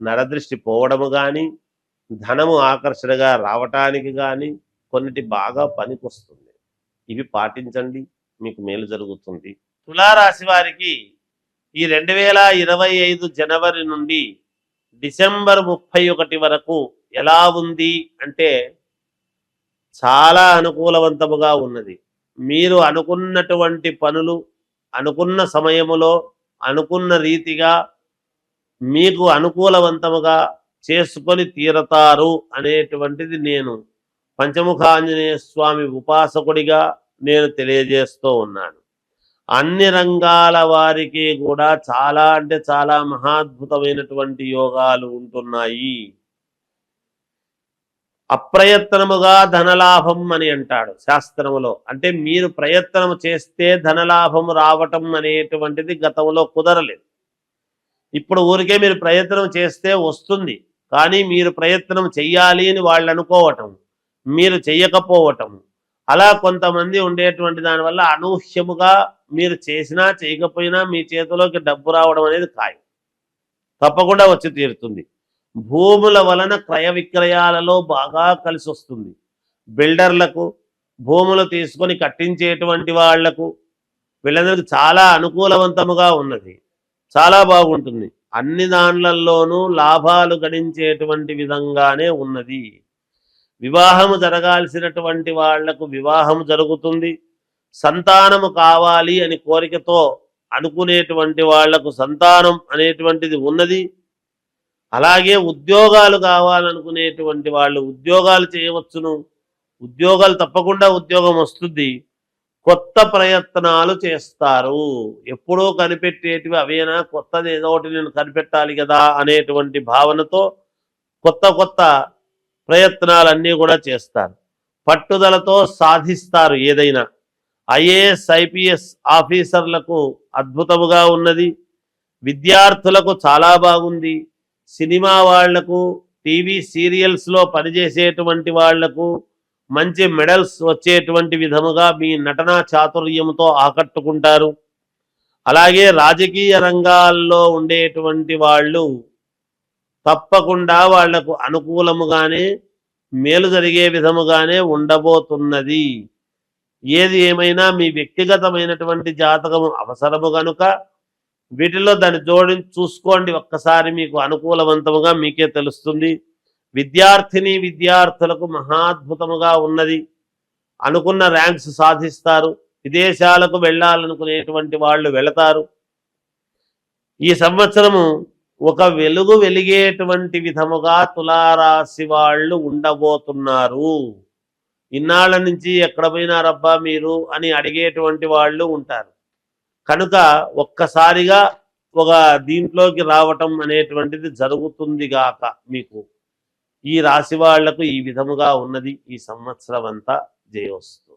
నరదృష్టి పోవడము కానీ ధనము ఆకర్షణగా రావటానికి కానీ కొన్నిటి బాగా పనికొస్తుంది. ఇవి పాటించండి మీకు మేలు జరుగుతుంది. తులారాశి వారికి ఈ రెండు వేల ఇరవై ఐదు జనవరి నుండి డిసెంబర్ ముప్పై ఒకటి వరకు ఎలా ఉంది అంటే చాలా అనుకూలవంతముగా ఉన్నది. మీరు అనుకున్నటువంటి పనులు అనుకున్న సమయములో అనుకున్న రీతిగా మీకు అనుకూలవంతముగా చేసుకొని తీరతారు అనేటువంటిది నేను పంచముఖాంజనేయ స్వామి ఉపాసకుడిగా నేను తెలియజేస్తూ ఉన్నాను. అన్ని రంగాల వారికి కూడా చాలా అంటే చాలా మహాద్భుతమైనటువంటి యోగాలు ఉంటున్నాయి. అప్రయత్నముగా ధనలాభం అని అంటాడు శాస్త్రములో. అంటే మీరు ప్రయత్నం చేస్తే ధనలాభం రావటం అనేటువంటిది గతంలో కుదరలేదు. ఇప్పుడు ఊరికే మీరు ప్రయత్నం చేస్తే వస్తుంది కానీ మీరు ప్రయత్నం చెయ్యాలి అని వాళ్ళు అనుకోవటం మీరు చెయ్యకపోవటం. అలా కొంతమంది ఉండేటువంటి దానివల్ల అనూహ్యముగా మీరు చేసినా చేయకపోయినా మీ చేతిలోకి డబ్బు రావడం అనేది ఖాయం. తప్పకుండా వచ్చి తీరుతుంది. భూముల వలన క్రయ విక్రయాలలో బాగా కలిసి వస్తుంది. బిల్డర్లకు భూములు తీసుకొని కట్టించేటువంటి వాళ్ళకు వీళ్ళందరికీ చాలా అనుకూలవంతముగా ఉన్నది. చాలా బాగుంటుంది. అన్ని దాండ్లల్లోనూ లాభాలు గడించేటువంటి విధంగానే ఉన్నది. వివాహము జరగాల్సినటువంటి వాళ్ళకు వివాహం జరుగుతుంది. సంతానము కావాలి అని కోరికతో అనుకునేటువంటి వాళ్ళకు సంతానం అనేటువంటిది ఉన్నది. అలాగే ఉద్యోగాలు కావాలనుకునేటువంటి వాళ్ళు ఉద్యోగాలు చేయవచ్చును. ఉద్యోగాలు తప్పకుండా ఉద్యోగం వస్తుంది. కొత్త ప్రయత్నాలు చేస్తారు. ఎప్పుడో కనిపెట్టేటివి అవేనా? కొత్తది ఏదో ఒకటి నేను కనిపెట్టాలి కదా అనేటువంటి భావనతో కొత్త కొత్త ప్రయత్నాలన్నీ కూడా చేస్తారు. పట్టుదలతో సాధిస్తారు ఏదైనా. ఐఏఎస్ ఐపీఎస్ ఆఫీసర్లకు అద్భుతముగా ఉన్నది. విద్యార్థులకు చాలా బాగుంది. సినిమా వాళ్ళకు టీవీ సీరియల్స్లో పనిచేసేటువంటి వాళ్ళకు మంచి మెడల్స్ వచ్చేటువంటి విధముగా మీ నటనా చాతుర్యంతో ఆకట్టుకుంటారు. అలాగే రాజకీయ రంగాల్లో ఉండేటువంటి వాళ్ళు తప్పకుండా వాళ్ళకు అనుకూలముగానే మేలు జరిగే విధముగానే ఉండబోతున్నది. ఏది ఏమైనా మీ వ్యక్తిగతమైనటువంటి జాతకము అవసరము గనుక వీటిలో దాన్ని జోడి చూసుకోండి. ఒక్కసారి మీకు అనుకూలవంతముగా మీకే తెలుస్తుంది. విద్యార్థిని విద్యార్థులకు మహాద్భుతముగా ఉన్నది అనుకున్న ర్యాంక్స్ సాధిస్తారు విదేశాలకు వెళ్ళాలనుకునేటువంటి వాళ్ళు వెళతారు. ఈ సంవత్సరము ఒక వెలుగు వెలిగేటువంటి విధముగా తులారాశి వాళ్ళు ఉండబోతున్నారు. ఇన్నాళ్ళ నుంచి ఎక్కడ పోయినారబ్బా మీరు అని అడిగేటువంటి వాళ్ళు ఉంటారు. కనుక ఒక్కసారిగా ఒక దీంట్లోకి రావటం అనేటువంటిది జరుగుతుంది గాక మీకు. ఈ రాశి వాళ్ళకు ఈ విధముగా ఉన్నది ఈ సంవత్సరం అంతా జయోస్తు